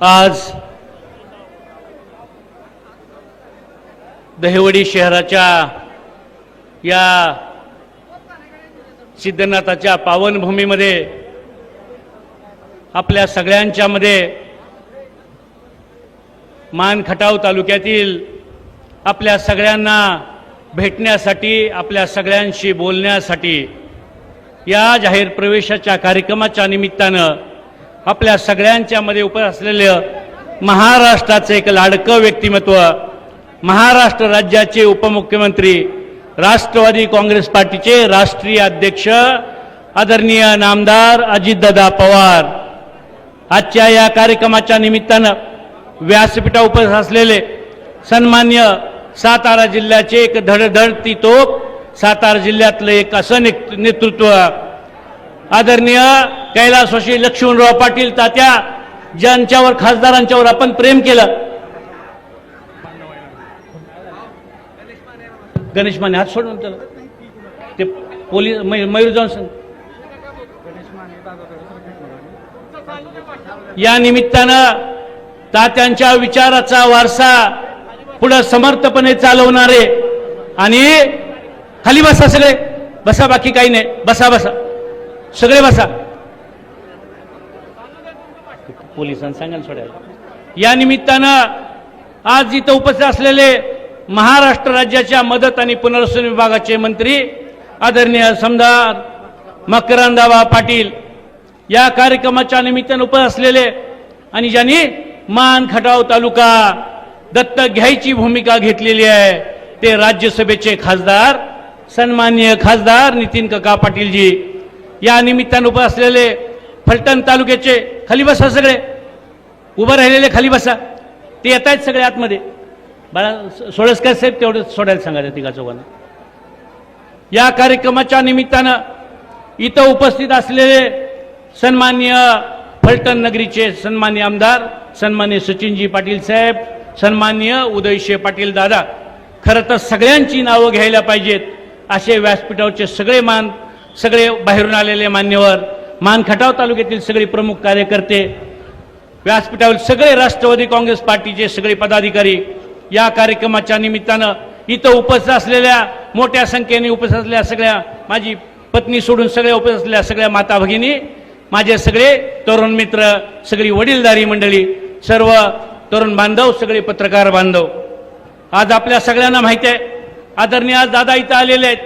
आज दहिवडी शहराच्या या सिद्धनाथाच्या पावनभूमीमध्ये आपल्या सगळ्यांच्यामध्ये मान खटाव तालुक्यातील आपल्या सगळ्यांना भेटण्यासाठी आपल्या सगळ्यांशी बोलण्यासाठी या जाहीर प्रवेशाच्या कार्यक्रमाच्या निमित्तानं आपल्या सगळ्यांच्यामध्ये उपस्थित असलेलं महाराष्ट्राचं एक लाडकं व्यक्तिमत्व महाराष्ट्र राज्याचे उपमुख्यमंत्री राष्ट्रवादी काँग्रेस पार्टीचे राष्ट्रीय अध्यक्ष आदरणीय नामदार अजितदादा पवार. आजच्या या कार्यक्रमाच्या निमित्तानं व्यासपीठा उपस्थित असलेले सन्मान्य सातारा जिल्ह्याचे एक धडधडती तोप सातारा जिल्ह्यातलं एक असं नेत- नेतृत्व आदरणीय कैलासवाशी लक्ष्मणराव पाटील तात्या ज्यांच्यावर खासदारांच्यावर आपण प्रेम केलं. गणेश माने हात सोडून त्याला ते पोलीस मयूर जॉन्सन. या निमित्तानं तात्यांच्या विचाराचा वारसा पुढं समर्थपणे चालवणारे आणि खाली बसा सगळे. बसा बाकी काही नाही. बसा बसा. सगळे बसा. पोलिसांना सांगा ना सोडायला. या निमित्तानं आज इथं उपस्थित असलेले महाराष्ट्र राज्याच्या मदत आणि पुनर्वसन विभागाचे मंत्री आदरणीय समदार मकरंदाबा पाटील या कार्यक्रमाच्या निमित्तानं उपस्थित असलेले आणि ज्यांनी मान खटाव तालुका दत्तक घ्यायची भूमिका घेतलेली आहे ते राज्यसभेचे खासदार सन्माननीय खासदार नितीन कका पाटीलजी. या निमित्तानं उभं असलेले फलटण तालुक्याचे खाली बसा सगळे उभं राहिलेले खाली बसा ते येत आहेत सगळे आतमध्ये. बाळा सोळसकर साहेब तेवढं सोडायला सांगायचं तिघा चौघांना. या कार्यक्रमाच्या निमित्तानं इथं उपस्थित असलेले सन्मान्य फलटण नगरीचे सन्मान्य आमदार सन्मान्य सचिनजी पाटील साहेब सन्मान्य उदयशे पाटील दादा खरं तर सगळ्यांची नावं घ्यायला पाहिजेत असे व्यासपीठावरचे सगळे मान सगळे बाहेरून आलेले मान्यवर मानखटाव तालुक्यातील सगळे प्रमुख कार्यकर्ते व्यासपीठावर सगळे राष्ट्रवादी काँग्रेस पार्टीचे सगळे पदाधिकारी या कार्यक्रमाच्या निमित्तानं इथं उपस्थित असलेल्या मोठ्या संख्येने उपस्थित असलेल्या सगळ्या माझी पत्नी सोडून सगळ्या उपस्थित असलेल्या सगळ्या माता भगिनी माझे सगळे तरुण मित्र सगळी वडीलधारी मंडळी सर्व तरुण बांधव सगळे पत्रकार बांधव. आज आपल्या सगळ्यांना माहिती आहे आदरणीय आज दादा इथं आलेले आहेत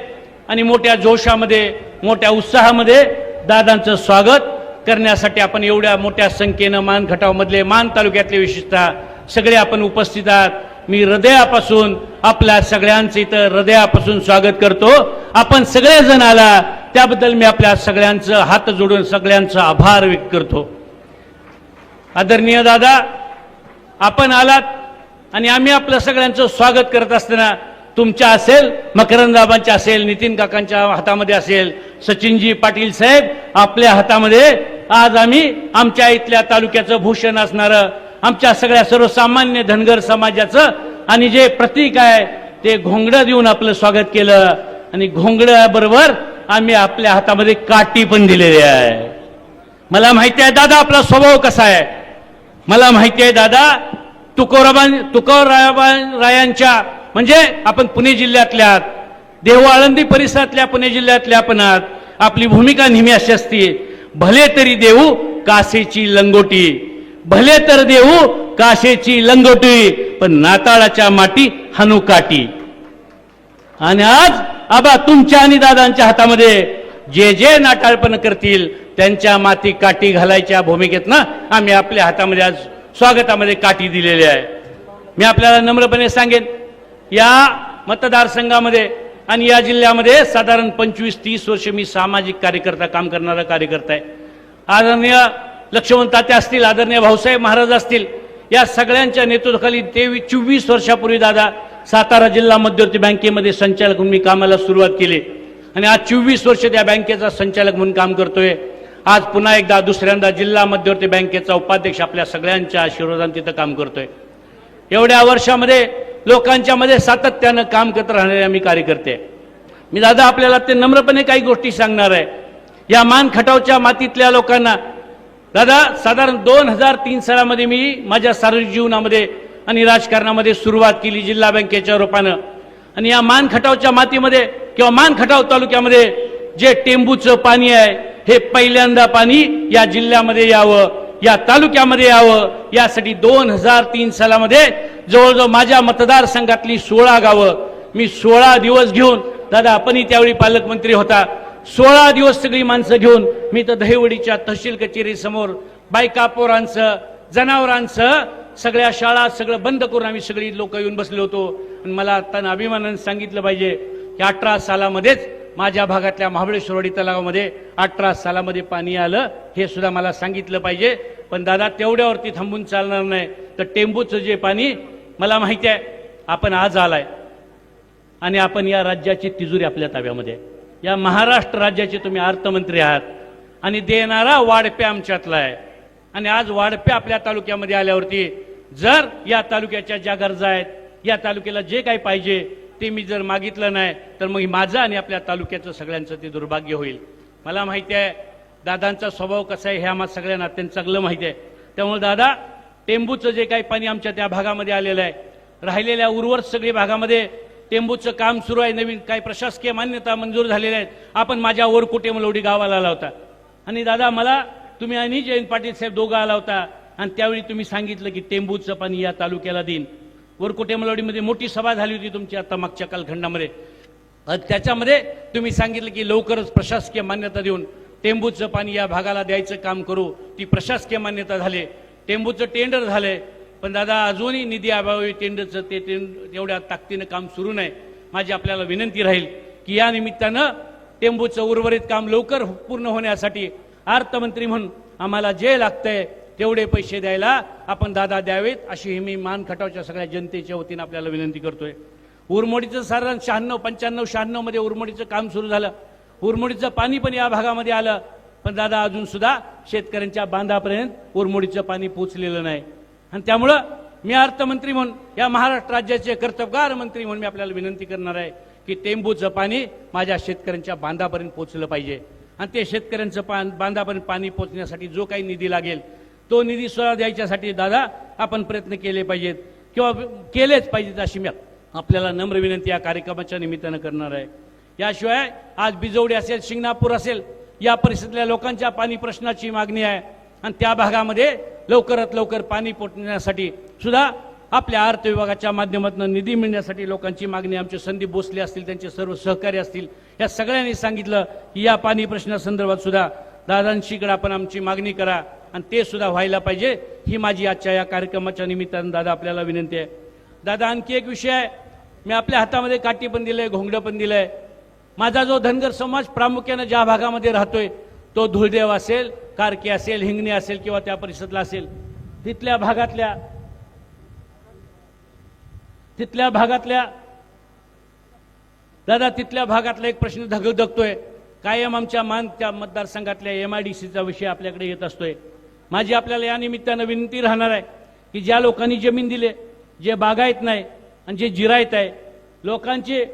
आणि मोठ्या जोशामध्ये मोठ्या उत्साहामध्ये दादांचं स्वागत करण्यासाठी आपण एवढ्या मोठ्या संख्येनं मान खटावमधले मान तालुक्यातले विशेषतः सगळे आपण उपस्थित आहात. मी हृदयापासून आपल्या सगळ्यांचं इथं हृदयापासून स्वागत करतो. आपण सगळेजण आला त्याबद्दल मी आपल्या सगळ्यांचं हात जोडून सगळ्यांचं आभार व्यक्त करतो. आदरणीय दादा आपण आलात आणि आम्ही आपलं सगळ्यांचं स्वागत करत असताना तुमच्या असेल मकरंदाबांच्या असेल नितीन काकांच्या हातामध्ये असेल सचिनजी पाटील साहेब आपल्या हातामध्ये आज आम्ही आमच्या इथल्या तालुक्याचं भूषण असणारं आमच्या सगळ्या सर्वसामान्य धनगर समाजाचं आणि जे प्रतीक आहे ते घोंगडं देऊन आपलं स्वागत केलं. आणि घोंगड्याबरोबर आम्ही आपल्या हातामध्ये काठी पण दिलेली आहे. मला माहिती आहे दादा आपला स्वभाव कसा आहे? मला माहिती आहे दादा तुकोराबां तुकोरायांच्या म्हणजे आपण पुणे जिल्ह्यातल्या आहात. परिसरातल्या पुणे जिल्ह्यातल्या आपण आहात. आपली भूमिका नेहमी अशी असते भले तरी देऊ कासेची लंगोटी. भले तर देऊ काशेची लंगोटी पण नाताळाच्या माटी हनुकाटी आणि आज आबा तुमच्या आणि दादांच्या हातामध्ये जे जे नाटाळपण करतील त्यांच्या माती काठी घालायच्या भूमिकेत ना आम्ही आपल्या हातामध्ये आज स्वागतामध्ये काठी दिलेली आहे. मी आपल्याला नम्रपणे सांगेन या मतदारसंघामध्ये आणि या जिल्ह्यामध्ये साधारण पंचवीस तीस वर्ष मी सामाजिक कार्यकर्ता काम करणारा कार्यकर्ता आहे. आदरणीय लक्ष्मण तात्या असतील आदरणीय भाऊसाहेब महाराज असतील या सगळ्यांच्या नेतृत्वाखाली तेवीस चोवीस वर्षापूर्वी दादा सातारा जिल्हा मध्यवर्ती बँकेमध्ये संचालक म्हणून मी कामाला सुरुवात केली. आणि आज चोवीस वर्ष त्या बँकेचा संचालक म्हणून काम करतोय. आज पुन्हा एकदा दुसऱ्यांदा जिल्हा मध्यवर्ती बँकेचा उपाध्यक्ष आपल्या सगळ्यांच्या आशीर्वादाने तिथं काम करतोय. एवढ्या वर्षामध्ये लोकांच्या मध्ये सातत्यानं काम करत राहणारे आम्ही कार्यकर्ते. मी दादा आपल्याला ते नम्रपणे काही गोष्टी सांगणार आहे. या मान खटावच्या मातीतल्या लोकांना दादा साधारण दोन हजार तीन सालामध्ये मी माझ्या सार्वजनिक जीवनामध्ये आणि राजकारणामध्ये सुरुवात केली जिल्हा बँकेच्या रूपानं. आणि या मान खटावच्या मातीमध्ये किंवा मान खटाव तालुक्यामध्ये जे टेंबूचं पाणी आहे हे पहिल्यांदा पाणी या जिल्ह्यामध्ये यावं. या तालुक्यामध्ये यावं. यासाठी दोन हजार तीन सालामध्ये जवळजवळ माझ्या मतदारसंघातली सोळा गावं. मी सोळा दिवस घेऊन दादा आपणही त्यावेळी पालकमंत्री होता. सोळा दिवस सगळी माणसं घेऊन मी तर दहिवडीच्या तहसील कचेरी समोर बायका पोरांचं जनावरांचं सगळ्या शाळा सगळं बंद करून आम्ही सगळी लोक येऊन बसलो होतो. आणि मला आता अभिमानानं सांगितलं पाहिजे की अठरा सालामध्येच माझ्या भागातल्या महाबळेश्वरवाडी तलावामध्ये अठरा सालामध्ये पाणी आलं हे सुद्धा मला सांगितलं पाहिजे. पण दादा तेवढ्यावरती थांबून चालणार नाही. तर टेंबूचं जे पाणी मला माहिती आहे आपण आज आलाय. आणि आपण या राज्याची तिजोरी आपल्या ताब्यामध्ये या महाराष्ट्र राज्याचे तुम्ही अर्थमंत्री आहात. आणि देणारा वाढपे आमच्यातला आहे. आणि आज वाढपे आपल्या तालुक्यामध्ये आल्यावरती जर या तालुक्याच्या ज्या गरजा आहेत या तालुक्याला जे काही पाहिजे ते मी जर मागितलं नाही तर मग माझं आणि आपल्या तालुक्याचं सगळ्यांचं ते दुर्भाग्य होईल. मला माहिती आहे दादांचा स्वभाव कसा आहे हे आम्हाला सगळ्यांना अत्यंत चांगलं माहिती आहे. त्यामुळे दादा टेंबूचं जे काही पाणी आमच्या त्या भागामध्ये आलेलं आहे राहिलेल्या उर्वरित सगळी भागामध्ये टेंबूचं काम सुरू आहे नवीन काही प्रशासकीय मान्यता मंजूर झालेल्या आहेत. आपण माझ्या वरकुटे मलवडी गावाला आला होता? आणि दादा मला तुम्ही आणि जयंत पाटील साहेब दोघं आला होता. आणि त्यावेळी तुम्ही सांगितलं की टेंबूचं पाणी या तालुक्याला देईन. वरकोटेमलवाडीमध्ये मोठी सभा झाली होती तुमची आता मागच्या कालखंडामध्ये. त्याच्यामध्ये तुम्ही सांगितलं की लवकरच प्रशासकीय मान्यता देऊन टेंबूचं पाणी या भागाला द्यायचं काम करू. ती प्रशासकीय मान्यता झाली. टेंबूचं टेंडर झालंय पण दादा अजूनही निधी अभावी टेंडरचं ते टेंड एवढ्या ताकदीनं काम सुरू नाही. माझी आपल्याला विनंती राहील की या निमित्तानं टेंबूचं उर्वरित काम लवकर पूर्ण होण्यासाठी अर्थमंत्री म्हणून आम्हाला जे लागतंय तेवढे पैसे द्यायला आपण दादा द्यावेत अशी ही मी मान खटावच्या सगळ्या जनतेच्या वतीनं आपल्याला विनंती करतोय. उरमोडीचं साधारण शहाण्णव पंच्याण्णव शहाण्णवमध्ये उरमोडीचं काम सुरू झालं. उरमोडीचं पाणी पण या भागामध्ये आलं. पण दादा अजून सुद्धा शेतकऱ्यांच्या बांधापर्यंत उरमोडीचं पाणी पोचलेलं नाही. आणि त्यामुळं मी अर्थमंत्री म्हणून या महाराष्ट्र राज्याचे कर्तबगार मंत्री म्हणून मी आपल्याला विनंती करणार आहे की टेंबूचं पाणी माझ्या शेतकऱ्यांच्या बांधापर्यंत पोचलं पाहिजे. आणि ते शेतकऱ्यांचं पा बांधापर्यंत पाणी पोचण्यासाठी जो काही निधी लागेल तो निधी स्वतः द्यायच्यासाठी दादा आपण प्रयत्न केले पाहिजेत. किंवा केलेच पाहिजेत अशी मी आपल्याला नम्र विनंती या कार्यक्रमाच्या निमित्तानं करणार आहे. याशिवाय आज बिजवडी असेल शिंगणापूर असेल या परिसरातल्या लोकांच्या पाणी प्रश्नाची मागणी आहे. आणि त्या भागामध्ये लवकरात लवकर पाणी पोटण्यासाठी सुद्धा आपल्या अर्थ विभागाच्या माध्यमातून निधी मिळण्यासाठी लोकांची मागणी आमचे संदीप भोसले असतील त्यांचे सर्व सहकारी असतील या सगळ्यांनी सांगितलं की या पाणी प्रश्नासंदर्भात सुद्धा दादांशीकडे आपण आमची मागणी करा आणि ते सुद्धा व्हायला पाहिजे. ही माझी आजच्या या कार्यक्रमाच्या निमित्तानं दादा आपल्याला विनंती आहे. दादा आणखी एक विषय आहे. मी आपल्या हातामध्ये काठी पण दिलंय घोंगडं पण दिलंय. माझा जो धनगर समाज प्रामुख्यानं ज्या भागामध्ये राहतोय तो धुळदेव असेल कारके असेल हिंगणे असेल किंवा त्या परिसरातला असेल तिथल्या भागातल्या तिथल्या भागातल्या दादा तिथल्या भागातला एक प्रश्न धगधगतोय कायम आमच्या मान त्या मतदारसंघातल्या एम आय डी सीचा विषय आपल्याकडे येत असतोय. माझी आपल्याला या निमित्तानं विनंती राहणार आहे की ज्या लोकांनी जमीन दिले जे बागायत नाही आणि जे जिरायत आहे लोकांचे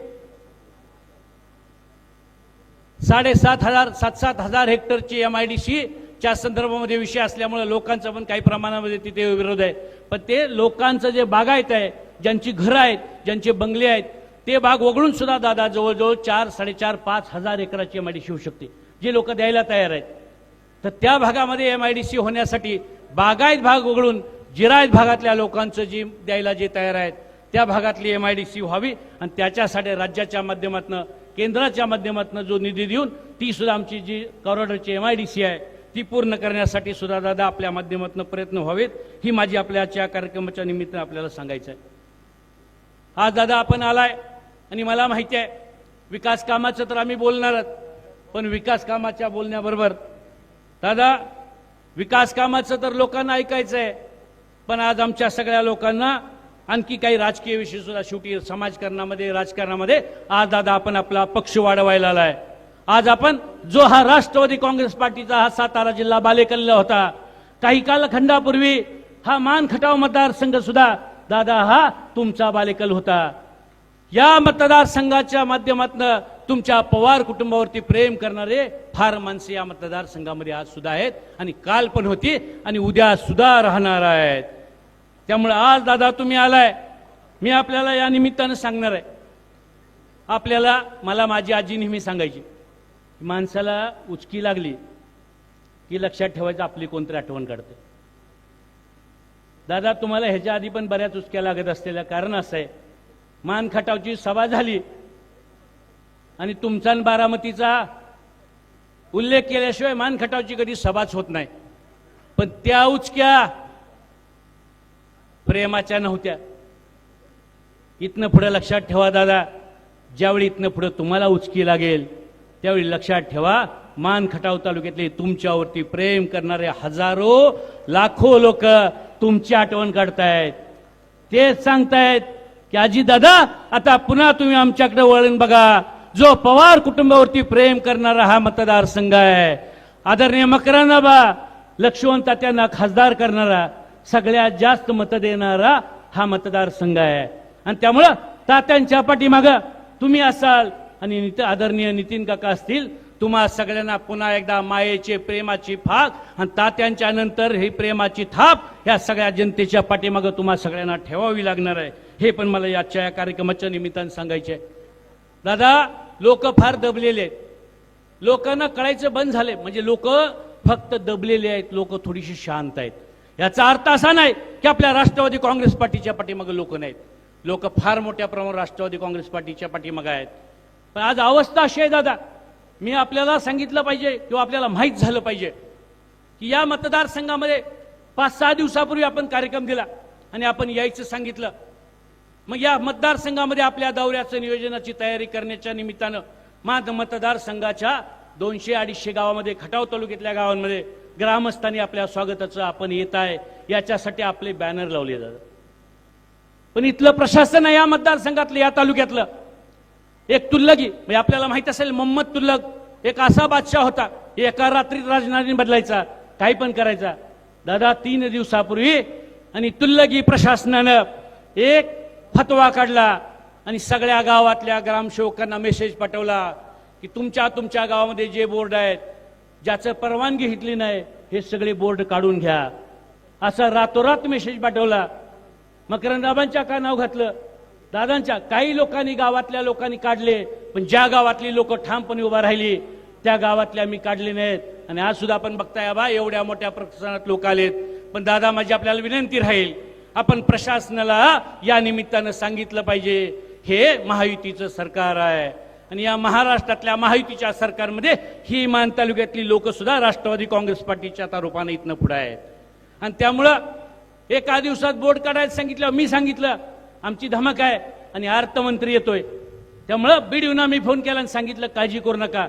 साडेसात हजार सात सात हजार हेक्टरची एम आय डी सी च्या संदर्भामध्ये विषय असल्यामुळे लोकांचा पण काही प्रमाणामध्ये तिथे विरोध आहे. पण ते लोकांचं जे बागायत आहे ज्यांची घरं आहेत ज्यांचे बंगले आहेत ते बाग वगळून सुद्धा दादा जवळजवळ चार साडेचार पाच हजार एकराची एम आय डी सी होऊ शकते. जे लोक द्यायला तयार आहेत. तर त्या भागामध्ये एम आय डी सी होण्यासाठी बागायत भाग वगळून जिरायत भागातल्या लोकांचं जी द्यायला जे तयार आहेत त्या भागातली एम आय डी सी व्हावी आणि त्याच्यासाठी राज्याच्या माध्यमातून केंद्राच्या माध्यमातून जो निधी देऊन ती सुद्धा आमची जी कॉरिडॉरची एम आय डी सी आहे ती पूर्ण करण्यासाठी सुद्धा दादा आपल्या माध्यमातून प्रयत्न व्हावेत. ही माझी आपल्याच्या कार्यक्रमाच्या निमित्तानं आपल्याला सांगायचं आहे. आज दादा आपण आलाय. आणि मला माहिती आहे विकास कामाचं तर आम्ही बोलणारच पण विकास कामाच्या बोलण्याबरोबर दादा विकास कामाचं तर लोकांना ऐकायचं आहे पण आज आमच्या सगळ्या लोकांना आणखी काही राजकीय विषय सुद्धा शेवटी समाजकारणामध्ये राजकारणामध्ये आज दादा आपण आपला पक्ष वाढवायला आलाय. आज आपण जो हा राष्ट्रवादी काँग्रेस पार्टीचा हा सातारा जिल्हा बालेकल्ला होता काही कालखंडापूर्वी हा मान खटाव मतदारसंघ सुद्धा दादा हा तुमचा बालेकल होता. या मतदारसंघाच्या माध्यमातून तुमच्या पवार कुटुंबावरती प्रेम करणारे फार माणसे या मतदारसंघामध्ये आज सुद्धा आहेत आणि काल पण होती आणि उद्या सुद्धा राहणार आहेत. त्यामुळे आज दादा तुम्ही आलाय. मी आपल्याला या निमित्तानं सांगणार आहे. आपल्याला मला माझी आजी नेहमी सांगायची माणसाला उचकी लागली की लक्षात ठेवायचं आपली कोणतरी आठवण काढते. दादा तुम्हाला ह्याच्या आधी पण बऱ्याच उचक्या लागत असलेल्या कारण असं आहे. मान खटावची सभा झाली. आणि तुमचा बारामतीचा उल्लेख केल्याशिवाय मानखटावची कधी सभाच होत नाही. पण त्या उचक्या प्रेमाच्या नव्हत्या. इथनं पुढे लक्षात ठेवा दादा. ज्यावेळी इथनं पुढे तुम्हाला उचकी लागेल त्यावेळी लक्षात ठेवा मान खटाव तालुक्यातले तुमच्यावरती प्रेम करणारे हजारो लाखो लोक तुमची आठवण काढतायत. तेच सांगतायत की आजी दादा आता पुन्हा तुम्ही आमच्याकडे वळून बघा. जो पवार कुटुंबावरती प्रेम करणारा हा मतदारसंघ आहे. आदरणीय मकरानाबा लक्ष्मण तात्यांना खासदार करणारा सगळ्यात जास्त मत देणारा हा मतदारसंघ आहे. आणि त्यामुळं तात्यांच्या पाठीमागं तुम्ही असाल आणि आदरणीय नितीन काका असतील तुम्हा सगळ्यांना पुन्हा एकदा मायेचे प्रेमाची फाक आणि तात्यांच्या नंतर ही प्रेमाची थाप ह्या सगळ्या जनतेच्या पाठीमागं तुम्हा सगळ्यांना ठेवावी लागणार आहे. हे पण मला याच्या या कार्यक्रमाच्या निमित्तानं सांगायचे आहे. दादा लोक फार दबलेले आहेत. लोकांना कळायचं बंद झाले म्हणजे लोक फक्त दबलेले आहेत लोक थोडीशी शांत आहेत. याचा अर्थ असा नाही की आपल्या राष्ट्रवादी काँग्रेस पार्टीच्या पाठीमागे लोक नाहीत. लोक फार मोठ्या प्रमाणात राष्ट्रवादी काँग्रेस पार्टीच्या पाठीमागे आहेत. पण आज अवस्था अशी आहे दादा. मी आपल्याला सांगितलं पाहिजे किंवा आपल्याला माहीत झालं पाहिजे की या मतदारसंघामध्ये पाच सहा दिवसापूर्वी आपण कार्यक्रम दिला आणि आपण यायचं सांगितलं. मग या मतदारसंघामध्ये आपल्या दौऱ्याचं नियोजनाची तयारी करण्याच्या निमित्तानं माझ मतदारसंघाच्या दोनशे अडीचशे गावामध्ये खटाव तालुक्यातल्या गावांमध्ये ग्रामस्थांनी आपल्या स्वागताचं आपण येत आहे. याच्यासाठी आपले बॅनर लावले जातात. पण इथलं प्रशासन आहे या मतदारसंघातलं या तालुक्यातलं. एक तुल्लगी. म्हणजे आपल्याला माहीत असेल मोहम्मद तुल्लक एक असा बादशाह होता एका रात्रीत राजधानी बदलायचा काही पण करायचा. दादा तीन दिवसापूर्वी आणि तुल्लगी प्रशासनानं एक फतवा काढला आणि सगळ्या गावातल्या ग्रामसेवकांना मेसेज पाठवला की तुमच्या तुमच्या गावामध्ये जे बोर्ड आहेत ज्याचं परवानगी घेतली नाही हे सगळे बोर्ड काढून घ्या. असा रातोरात मेसेज पाठवला. मकरंदाबांच्या का नाव घातलं. दादांच्या काही लोकांनी गावातल्या लोकांनी काढले पण ज्या गावातली लोक ठामपणे उभा राहिली त्या गावातल्या मी काढले नाहीत. आणि आज सुद्धा आपण बघताय बा एवढ्या मोठ्या प्रशासनात लोक आलेत. पण दादा माझी आपल्याला विनंती राहील आपण प्रशासनाला या निमित्तानं सांगितलं पाहिजे हे महायुतीचं सरकार आहे. आणि या महाराष्ट्रातल्या महायुतीच्या सरकारमध्ये ही मान तालुक्यातली लोक सुद्धा राष्ट्रवादी काँग्रेस पार्टीच्या आता रूपाने इथनं पुढे आहेत. आणि त्यामुळं एका दिवसात बोर्ड काढायला सांगितलं मी सांगितलं आमची धमक आहे आणि अर्थमंत्री येतोय. त्यामुळं बीडीओना मी फोन केला आणि सांगितलं काळजी करू नका.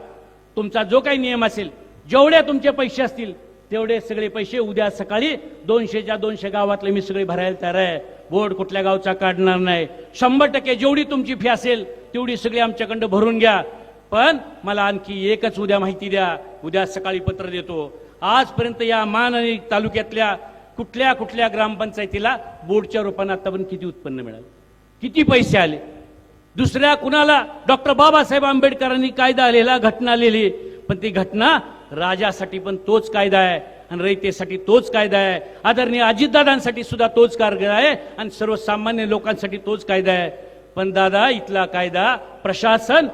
तुमचा जो काही नियम असेल जेवढे तुमचे पैसे असतील तेवढे सगळे पैसे उद्या सकाळी दोनशेच्या दोनशे गावातले मी सगळे भरायला तयार आहे. बोर्ड कुठल्या गावचा काढणार नाही. शंभर टक्के जेवढी तुमची फी असेल तेवढी सगळी आमच्याकडं भरून घ्या. पण मला आणखी एकच उद्या माहिती द्या. उद्या सकाळी पत्र देतो. आजपर्यंत या मान आणि तालुक्यातल्या कुठल्या कुठल्या ग्रामपंचायतीला बोर्डच्या रूपाने आतापर्यंत किती उत्पन्न मिळालं? किती पैसे आले? दुसऱ्या कुणाला? डॉक्टर बाबासाहेब आंबेडकरांनी कायदा आलेला घटना लिहिली. पण ती घटना राजासाठी पण तोच कायदा आहे आणि रयतेसाठी तोच कायदा आहे. आदरणीय अजितदादांसाठी सुद्धा तोच कायदा आहे आणि सर्वसामान्य लोकांसाठी तोच कायदा आहे. पण दादा इथला कायदा प्रशासन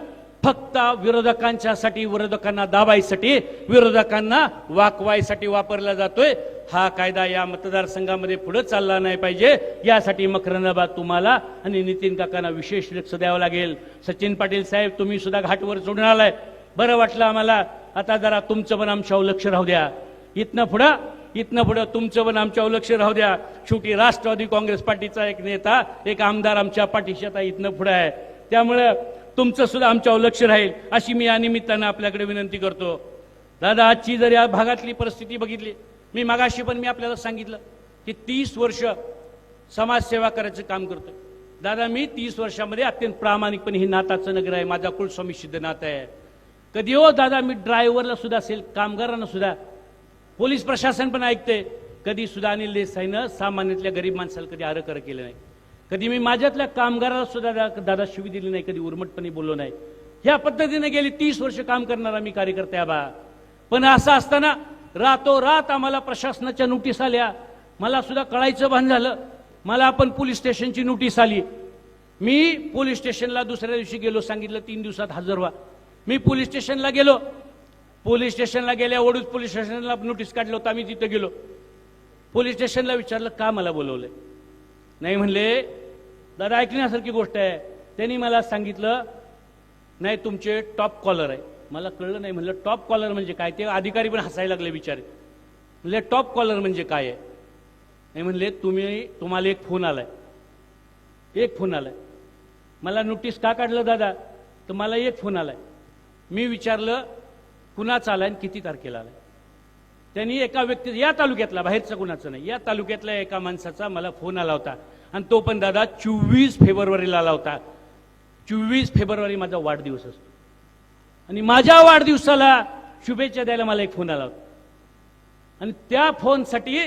फक्त विरोधकांच्यासाठी विरोधकांना दाबायसाठी विरोधकांना वाकवायसाठी वापरला जातोय. हा कायदा या मतदारसंघामध्ये पुढे चालला नाही पाहिजे. यासाठी मकरंदाबाद तुम्हाला आणि नितीन काकांना विशेष लक्ष द्यावं लागेल. सचिन पाटील साहेब तुम्ही सुद्धा घाटवर जोडून आलाय. बरं वाटलं आम्हाला. आता जरा तुमचं पण आमच्यावर लक्ष राहू द्या. इथनं पुढं इथनं पुढं तुमचं पण आमच्यावर लक्ष राहू द्या. शेवटी राष्ट्रवादी काँग्रेस पार्टीचा एक नेता एक आमदार आमच्या पाठीशी आता इथनं पुढं आहे. त्यामुळं तुमचं सुद्धा आमच्यावर लक्ष राहील अशी मी या निमित्तानं आपल्याकडे विनंती करतो. दादा आजची जर या भागातली परिस्थिती बघितली मी मागाशी पण मी आपल्याला सांगितलं की तीस वर्ष समाजसेवा करायचं काम करतो दादा मी तीस वर्षामध्ये अत्यंत प्रामाणिकपणे हे नाताचं नगर आहे माझा कुलस्वामी सिद्ध नातं आहे. कधी हो दादा मी ड्रायव्हरला सुद्धा असेल कामगारांना सुद्धा पोलीस प्रशासन पण ऐकते कधी सुद्धा अनिल देसाईनं सामान्यातल्या गरीब माणसाला कधी आरकर केलं नाही. कधी मी माझ्यातल्या कामगाराला सुद्धा दादा शिवी दिली नाही कधी उर्मटपणे बोललो नाही. ह्या पद्धतीने गेली तीस वर्ष काम करणारा मी कार्यकर्ते आबा बा. पण असं असताना रातोरात आम्हाला प्रशासनाच्या नोटीस आल्या. मला सुद्धा कळायचं भान झालं. मला आपण पोलीस स्टेशनची नोटीस आली. मी पोलीस स्टेशनला दुसऱ्या दिवशी गेलो सांगितलं तीन दिवसात हजर व्हा. मी पोलीस स्टेशनला गेलो. पोलीस स्टेशनला गेल्या वडूज पोलीस स्टेशनला नोटीस काढलं होतं आम्ही तिथं गेलो. पोलीस स्टेशनला विचारलं का मला बोलवलंय? नाही म्हणले दादा ऐकण्यासारखी गोष्ट आहे. त्यांनी मला सांगितलं नाही तुमचे टॉप कॉलर आहे. मला कळलं नाही म्हणलं टॉप कॉलर म्हणजे काय? ते अधिकारी पण हसायला लागले बिचारे. म्हणले टॉप कॉलर म्हणजे काय आहे? नाही म्हणले तुम्ही तुम्हाला एक फोन आलाय. एक फोन आलाय. मला नोटीस का काढलं दादा? तर मला एक फोन आलाय. मी विचारलं कुणाचा आलाय आणि किती तारखेला आलाय? त्यांनी एका व्यक्ती या तालुक्यातला बाहेरचा कुणाचं नाही. या तालुक्यातल्या एका माणसाचा मला फोन आला होता. आणि तो पण दादा चोवीस फेब्रुवारीला आला होता. चोवीस फेब्रुवारी माझा वाढदिवस असतो. आणि माझ्या वाढदिवसाला शुभेच्छा द्यायला मला एक फोन आला होता. आणि त्या फोनसाठी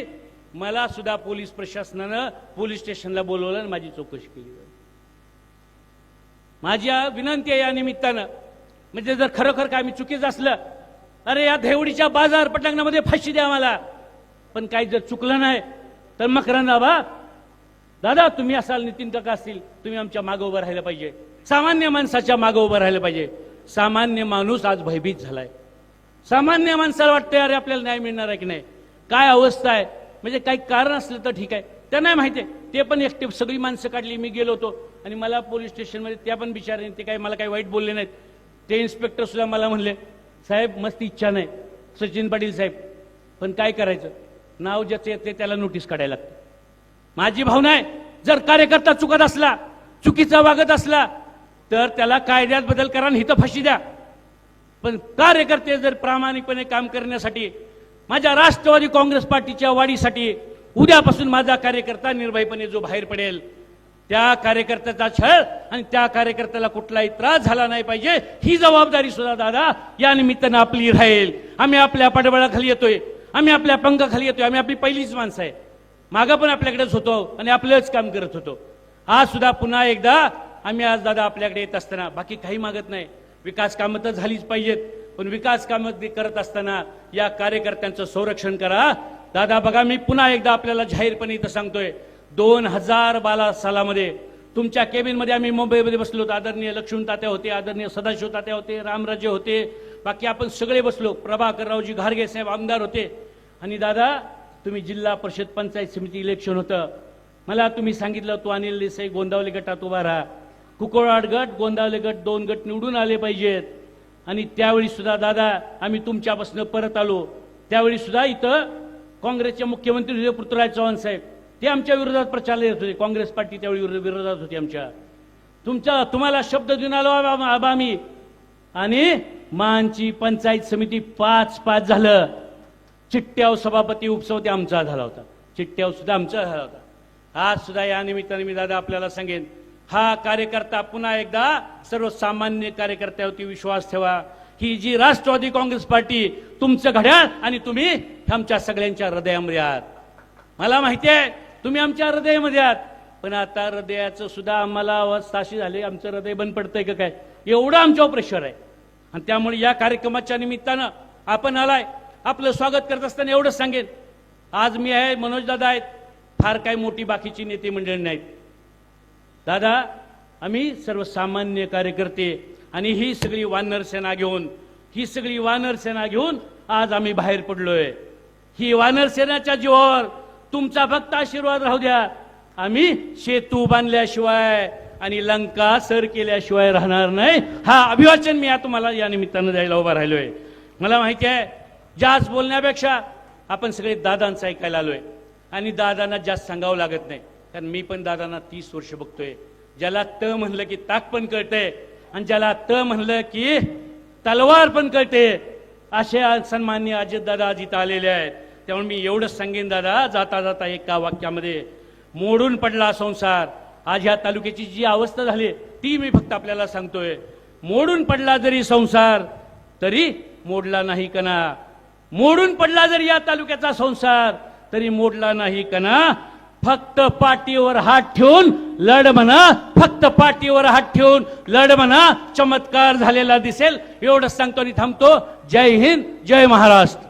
मला सुद्धा पोलीस प्रशासनानं पोलीस स्टेशनला बोलवलं आणि माझी चौकशी केली. माझ्या विनंती आहे या निमित्तानं. म्हणजे जर खरोखर काय मी चुकीचं असलं अरे या धेवडीच्या बाजार पटांगणामध्ये फाशी द्या मला पण काही जर चुकलं नाही तर मकरांना बा. दादा तुम्ही असाल नितीन काका असतील तुम्ही आमच्या मागं उभं राहिलं पाहिजे. सामान्य माणसाच्या मागं उभं राहिलं पाहिजे. सामान्य माणूस आज भयभीत झालाय. सामान्य माणसाला वाटतंय अरे आपल्याला न्याय मिळणार आहे की नाही? काय अवस्था आहे? म्हणजे काही कारण असलं तर ठीक आहे. त्या नाही माहिती आहे. ते पण एकटे सगळी माणसं काढली मी गेलो होतो. आणि मला पोलीस स्टेशनमध्ये त्या पण बिचारे ते काही मला काही वाईट बोलले नाहीत. ते इन्स्पेक्टर सुद्धा मला म्हणले साहेब मस्त इच्छा नाही. सचिन पाटील साहेब. पण काय करायचं? नाव ज्याचं येते त्याला नोटीस काढायला लागते. माझी भावना आहे जर कार्यकर्ता चुकत असला चुकीचा वागत असला तर त्याला कायद्यात बदल करा आणि हिथं फाशी द्या. पण कार्यकर्ते जर प्रामाणिकपणे काम करण्यासाठी माझ्या राष्ट्रवादी काँग्रेस पार्टीच्या वाढीसाठी उद्यापासून माझा कार्यकर्ता निर्भयपणे जो बाहेर पडेल त्या कार्यकर्त्याचा छळ आणि त्या कार्यकर्त्याला कुठलाही त्रास झाला नाही पाहिजे. ही जबाबदारी सुद्धा दादा या निमित्तानं आपली राहील. आम्ही आपल्या पाठबळाखाली येतोय. आम्ही आपल्या पंखाखाली येतोय. आम्ही आपली पहिलीच माणसं आहे. मागं पण आपल्याकडेच होतो आणि आपलंच काम करत होतो. आज सुद्धा पुन्हा एकदा आम्ही आज दादा आपल्याकडे येत असताना बाकी काही मागत नाही. विकास कामं तर झालीच पाहिजेत पण विकास कामं करत असताना या कार्यकर्त्यांचं संरक्षण करा. दादा बघा मी पुन्हा एकदा आपल्याला जाहीरपणे इथं सांगतोय. दोन हजार बारा सालामध्ये तुमच्या केबिनमध्ये आम्ही मुंबईमध्ये बसलो होतो. आदरणीय लक्ष्मण तात्या होते आदरणीय सदाशिव तात्या होते रामराजे होते. बाकी आपण सगळे बसलो. प्रभाकररावजी घारगे साहेब आमदार होते. आणि दादा तुम्ही जिल्हा परिषद पंचायत समिती इलेक्शन होतं. मला तुम्ही सांगितलं तू अनिल देसाई गोंदावले गटात उभा राहा. कुकोळाड गट गोंदावले गट दोन गट निवडून आले पाहिजेत. आणि त्यावेळी सुद्धा दादा आम्ही तुमच्यापासून परत आलो. त्यावेळी सुद्धा इथं काँग्रेसचे मुख्यमंत्री पृथ्वीराज चव्हाण साहेब ते आमच्या विरोधात प्रचार येत होते. काँग्रेस पार्टी त्यावेळी विरोधात होती आमच्या. तुमच्या तुम्हाला शब्द देऊन आलो आबा आम्ही. आणि मानची पंचायत समिती पाच पाच झालं. चिट्ट्याव सभापती उपसवते आमचा झाला होता. चिट्ट्याव सुद्धा आमचा झाला होता. आज सुद्धा या निमित्ताने मी दादा आपल्याला सांगेन हा कार्यकर्ता पुन्हा एकदा सर्वसामान्य कार्यकर्त्यावरती विश्वास ठेवा. ही जी राष्ट्रवादी काँग्रेस पार्टी तुमचं घड्याळ आणि तुम्ही आमच्या सगळ्यांच्या हृदयामध्ये आहात. मला माहिती आहे तुम्ही आमच्या हृदयामध्ये आहात. पण आता हृदयाचं सुद्धा आम्हाला अवस्था अशी झाली. आमचं हृदय बंद पडतंय का काय? एवढं आमच्यावर प्रेशर आहे. आणि त्यामुळे या कार्यक्रमाच्या निमित्तानं आपण आलाय. आपलं स्वागत करत असताना एवढंच सांगेन. आज मी आहे मनोज दादा आहेत. फार काही मोठी बाकीची नेते मंडळी नाहीत. दादा आम्ही सर्वसामान्य कार्यकर्ते आणि ही सगळी वानर सेना घेऊन ही सगळी वानर सेना घेऊन आज आम्ही बाहेर पडलोय. ही वानर सेनाच्या जीवावर तुमचा फक्त आशीर्वाद राहू द्या. आम्ही सेतू बांधल्याशिवाय आणि लंका सर केल्याशिवाय राहणार नाही. हा अभिवाचन मी या तुम्हाला या निमित्तानं द्यायला उभा राहिलोय. मला माहिती आहे जास्त बोलण्यापेक्षा आपण सगळे दादांचं ऐकायला आलोय. आणि दादांना जास्त सांगावं लागत नाही. कारण मी पण दादांना तीस वर्ष बघतोय. ज्याला त म्हणलं की ताक पण कळतंय आणि ज्याला त म्हणलं की तलवार पण कळते. असे आज सन्मान्य अजितदादा आज आलेले आहेत. त्यामुळे मी एवढंच सांगेन दादा जाता जाता एका वाक्यामध्ये मोडून पडला संसार. आज ह्या तालुक्याची जी अवस्था झाली ती मी फक्त आपल्याला सांगतोय. मोडून पडला जरी संसार तरी मोडला नाही कणा. मोडून पडला जरी या तालुक्याचा संसार तरी मोडला नाही कणा. फक्त पाठीवर हात ठेवून लढ म्हणा. फक्त पाठीवर हात ठेवून लढ म्हणा. चमत्कार झालेला दिसेल. एवढंच सांगतो आणि थांबतो. जय हिंद जय महाराष्ट्र.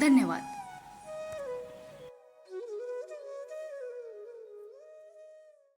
धन्यवाद.